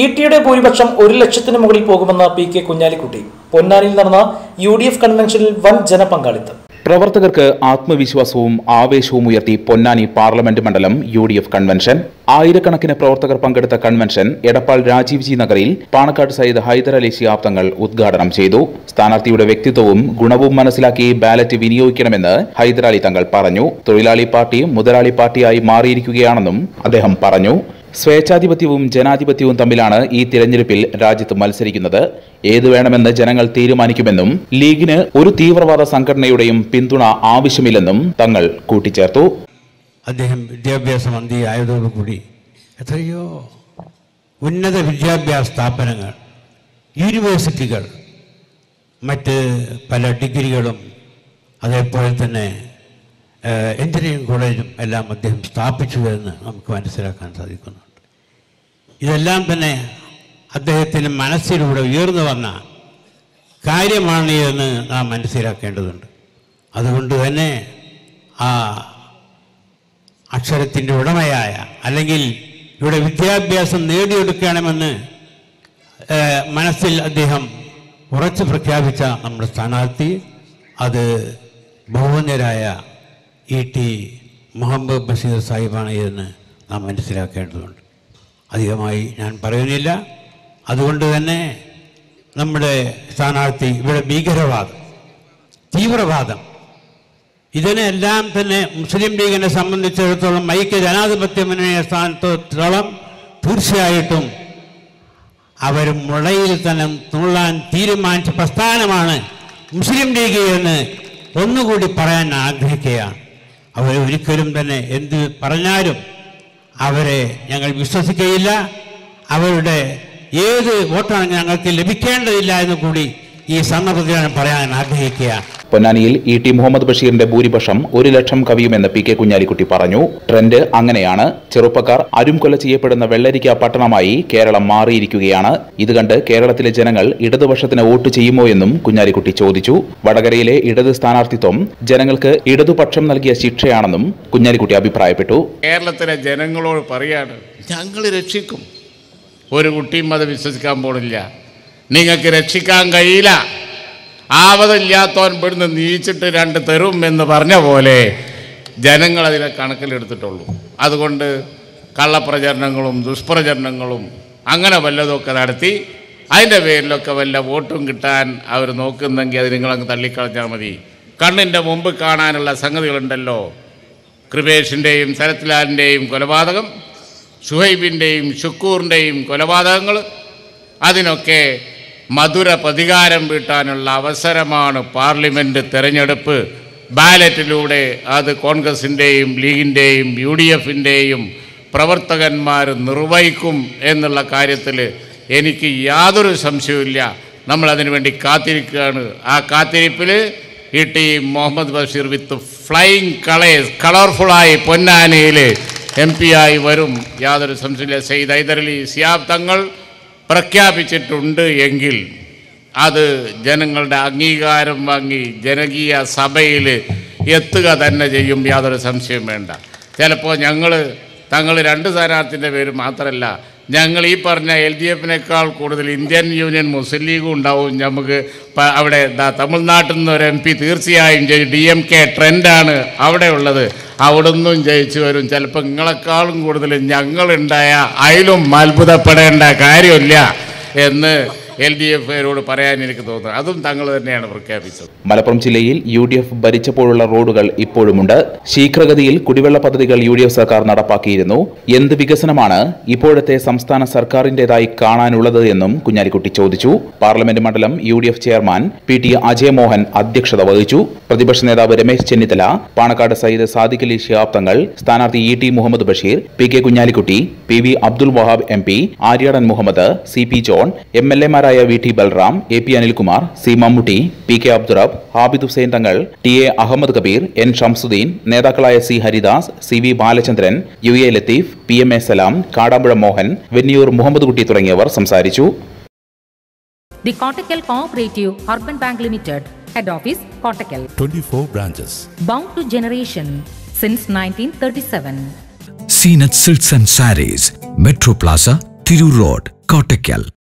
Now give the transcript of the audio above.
E ടിയുടെ ഭൂരിപക്ഷം ഒരു ലക്ഷത്തിന് മുകളിൽ പോകുമെന്ന് പി കെ കുഞ്ഞാലിക്കുട്ടി. പൊന്നാനിയിൽ നടന്ന യു ഡി എഫ് കൺവെൻഷനിൽ വൻ ജനപങ്കാളിത്തം. പ്രവർത്തകർക്ക് ആത്മവിശ്വാസവും ആവേശവും ഉയർത്തി പൊന്നാനി പാർലമെന്റ് മണ്ഡലം യു ഡി എഫ് കൺവെൻഷൻ. ആയിരക്കണക്കിന് പ്രവർത്തകർ പങ്കെടുത്ത കൺവെൻഷൻ എടപ്പാൾ രാജീവ് ജി നഗറിൽ പാണക്കാട് സയ്യിദ് ഹൈദരലി ശിഹാബ് തങ്ങൾ ഉദ്ഘാടനം ചെയ്തു. സ്ഥാനാർത്ഥിയുടെ വ്യക്തിത്വവും ഗുണവും മനസ്സിലാക്കി ബാലറ്റ് വിനിയോഗിക്കണമെന്ന് ഹൈദരാലി തങ്ങൾ പറഞ്ഞു. തൊഴിലാളി പാർട്ടി മുതലാളി പാർട്ടിയായി മാറിയിരിക്കുകയാണെന്നും അദ്ദേഹം പറഞ്ഞു. സ്വേച്ഛാധിപത്യവും ജനാധിപത്യവും തമ്മിലാണ് ഈ തിരഞ്ഞെടുപ്പിൽ രാജ്യത്ത് മത്സരിക്കുന്നത്. ഏത് വേണമെന്ന് ജനങ്ങൾ തീരുമാനിക്കുമെന്നും ലീഗിന് ഒരു തീവ്രവാദ സംഘടനയുടെയും പിന്തുണ ആവശ്യമില്ലെന്നും തങ്ങൾ കൂട്ടിച്ചേർത്തു. അദ്ദേഹം വിദ്യാഭ്യാസ മന്ത്രി ആയതോടുകൂടി എത്രയോ ഉന്നത വിദ്യാഭ്യാസ സ്ഥാപനങ്ങൾ യൂണിവേഴ്സിറ്റികൾ മറ്റ് പല ഡിഗ്രികളും അതേപോലെ തന്നെ എഞ്ചിനീയറിംഗ് കോളേജും എല്ലാം അദ്ദേഹം സ്ഥാപിച്ചു എന്ന് നമുക്ക് മനസ്സിലാക്കാൻ സാധിക്കുന്നുണ്ട്. ഇതെല്ലാം തന്നെ അദ്ദേഹത്തിന്റെ മനസ്സിലൂടെ ഉയർന്നു വന്ന കാര്യമാണ് എന്ന് നാം മനസ്സിലാക്കേണ്ടതുണ്ട്. അതുകൊണ്ട് തന്നെ ആ അക്ഷരത്തിന്റെ ഉടമയായ അല്ലെങ്കിൽ ഇവിടെ വിദ്യാഭ്യാസം നേടിയെടുക്കണമെന്ന് മനസ്സിൽ അദ്ദേഹം ഉറച്ചു പ്രഖ്യാപിച്ച നമ്മുടെ സ്ഥാനാർത്ഥി അത് ബഹുവന്യരായ ഇ ടി മുഹമ്മദ് ബഷീർ സാഹിബാണ് എന്ന് നാം മനസ്സിലാക്കേണ്ടതുണ്ട്. അധികമായി ഞാൻ പറയുന്നില്ല. അതുകൊണ്ട് തന്നെ നമ്മുടെ സ്ഥാനാർത്ഥി ഇവിടെ ഭീകരവാദം തീവ്രവാദം ഇതിനെല്ലാം തന്നെ മുസ്ലിം ലീഗിനെ സംബന്ധിച്ചിടത്തോളം ഐക്യ ജനാധിപത്യ മുന്നണിയെ സ്ഥാനത്തോളം തീർച്ചയായിട്ടും അവർ മുളയിൽ തന്നെ തുള്ളാൻ തീരുമാനിച്ച പ്രസ്ഥാനമാണ് മുസ്ലിം ലീഗ് എന്ന് ഒന്നുകൂടി പറയാൻ ആഗ്രഹിക്കുകയാണ്. അവർ ഒരിക്കലും തന്നെ എന്ത് പറഞ്ഞാലും അവരെ ഞങ്ങൾ വിശ്വസിക്കുകയില്ല അവരുടെ ഏത് വോട്ടാണ് ഞങ്ങൾക്ക് ലഭിക്കേണ്ടതില്ല എന്ന് കൂടി ഈ സന്ദർഭത്തിൽ പറയാൻ ആഗ്രഹിക്കുകയാണ്. പൊന്നാനിയിൽ ഇ ടി മുഹമ്മദ് ബഷീറിന്റെ ഭൂരിപക്ഷം ഒരു ലക്ഷം കവിയുമെന്ന് പി കെ കുഞ്ഞാലിക്കുട്ടി പറഞ്ഞു. ട്രെൻഡ് അങ്ങനെയാണ്. ചെറുപ്പക്കാർ അരുംകൊല ചെയ്യപ്പെടുന്ന വെള്ളരിക്ക പട്ടണമായി കേരളം മാറിയിരിക്കുകയാണ്. ഇത് കണ്ട് കേരളത്തിലെ ജനങ്ങൾ ഇടതുപക്ഷത്തിന് വോട്ട് ചെയ്യുമോ എന്നും കുഞ്ഞാലിക്കുട്ടി ചോദിച്ചു. വടകരയിലെ ഇടത് സ്ഥാനാർത്ഥിത്വം ജനങ്ങൾക്ക് ഇടതുപക്ഷം നൽകിയ ശിക്ഷയാണെന്നും കുഞ്ഞാലിക്കുട്ടി അഭിപ്രായപ്പെട്ടു. കേരളത്തിലെ ജനങ്ങളോട് പറയാണ് ഞങ്ങൾ രക്ഷിക്കും. ഒരു കുട്ടിയും അത് വിശ്വസിക്കാൻ പോണില്ല. നിങ്ങൾക്ക് രക്ഷിക്കാൻ കഴിയില്ല. ആവതില്ലാത്തവൻ ഇവിടുന്ന് നീച്ചിട്ട് രണ്ട് തരും എന്ന് പറഞ്ഞ പോലെ ജനങ്ങൾ അതിനെ കണക്കിലെടുത്തിട്ടുള്ളൂ. അതുകൊണ്ട് കള്ളപ്രചരണങ്ങളും ദുഷ്പ്രചരണങ്ങളും അങ്ങനെ വല്ലതൊക്കെ നടത്തി അതിന്റെ പേരിലൊക്കെ വല്ല വോട്ടും കിട്ടാൻ അവർ നോക്കുന്നെങ്കിൽ അത് നിങ്ങളങ്ങ് തള്ളിക്കളഞ്ഞാൽ മതി. കണ്ണിന്റെ മുമ്പ് കാണാനുള്ള സംഗതികളുണ്ടല്ലോ. കൃപേഷിന്റെയും ശരത്ലാലിന്റെയും കൊലപാതകം ഷുഹൈബിന്റെയും ഷുക്കൂറിന്റെയും കൊലപാതകങ്ങൾ അതിനൊക്കെ മധുര പ്രതികാരം വീട്ടാനുള്ള അവസരമാണ് പാർലമെന്റ് തെരഞ്ഞെടുപ്പ്. ബാലറ്റിലൂടെ അത് കോൺഗ്രസിന്റെയും ലീഗിന്റെയും യു ഡി എഫിന്റെയും പ്രവർത്തകന്മാർ നിർവഹിക്കും എന്നുള്ള കാര്യത്തിൽ എനിക്ക് യാതൊരു സംശയവുമില്ല. നമ്മൾ അതിനു വേണ്ടി കാത്തിരിക്കുകയാണ്. ആ കാത്തിരിപ്പിൽ ഈ team Muhammad Basheer with flying colours കളർഫുള്ളായി പൊന്നാനയിൽ എം പി ആയി വരും. യാതൊരു സംശയമില്ല സെയ്ദ് ഹൈദരലി സിയാബ് തങ്ങൾ പ്രഖ്യാപിച്ചിട്ടുണ്ട് എങ്കിൽ അത് ജനങ്ങളുടെ അംഗീകാരം വാങ്ങി ജനകീയ സഭയിൽ എത്തുക തന്നെ ചെയ്യും യാതൊരു സംശയം വേണ്ട. ചിലപ്പോൾ ഞങ്ങൾ തങ്ങൾ രണ്ട് സ്ഥാനാർത്ഥിന്റെ പേര് മാത്രമല്ല ഞങ്ങൾ ഈ പറഞ്ഞ എൽ ഡി എഫിനേക്കാൾ കൂടുതൽ ഇന്ത്യൻ യൂണിയൻ മുസ്ലിം ലീഗും ഉണ്ടാവും. നമുക്ക് അവിടെ തമിഴ്നാട്ടിൽ നിന്ന് ഒരു എം പി തീർച്ചയായും ജയിച്ചു ഡി എം കെ ട്രെൻഡാണ് അവിടെ ഉള്ളത്. അവിടുന്നും ജയിച്ചു വരും. ചിലപ്പോൾ നിങ്ങളെക്കാളും കൂടുതൽ ഞങ്ങളുണ്ടായ അതിലും അത്ഭുതപ്പെടേണ്ട കാര്യമില്ല എന്ന് എൽ ഡി എഫുകാരോട് പറയാൻ എനിക്ക് തോന്നുന്നു അതും തങ്ങൾ തന്നെയാണ് പ്രഖ്യാപിച്ചത്. മലപ്പുറം ജില്ലയിൽ യു ഡി എഫ് ഭരിച്ചപ്പോഴുള്ള റോഡുകൾ ഇപ്പോഴുമുണ്ട്. ശീഘ്രഗതിയിൽ കുടിവെള്ള പദ്ധതികൾ യു ഡി എഫ് സർക്കാർ നടപ്പാക്കിയിരുന്നു. എന്ത് വികസനമാണ് ഇപ്പോഴത്തെ സംസ്ഥാന സർക്കാരിന്റേതായി കാണാനുള്ളത് എന്നും കുഞ്ഞാലിക്കുട്ടി ചോദിച്ചു. പാർലമെന്റ് മണ്ഡലം U D F chairman P T Ajayamohan അധ്യക്ഷത വഹിച്ചു. പ്രതിപക്ഷ നേതാവ് രമേശ് ചെന്നിത്തല പാണക്കാട് സയ്യിദ് സാദിഖ് അലി ശിഹാബ് തങ്ങൾ സ്ഥാനാർത്ഥി E T Muhammad Basheer P K Kunhalikutty P V Abdul Wahab M P Aryadan Muhammad C P John M L എമാരായ V T Balram A P Anilkumar C Mammootty P K Abdurabb Abid Hussain Thangal T A Ahammed Kabeer N Shamsuddeen നേതാക്കളായ C Haridas C V Balachandran U A Latheef P M A Salam Kadampuzha Mohan Venniyoor Muhammad Kutty തുടങ്ങിയവർ സംസാരിച്ചു the Kottakkal cooperative urban bank limited head office Kottakkal 24 branches. Bound to generation since 1937. Seenat Silks and Saris, Metro Plaza, Thiru Road, Kottakkal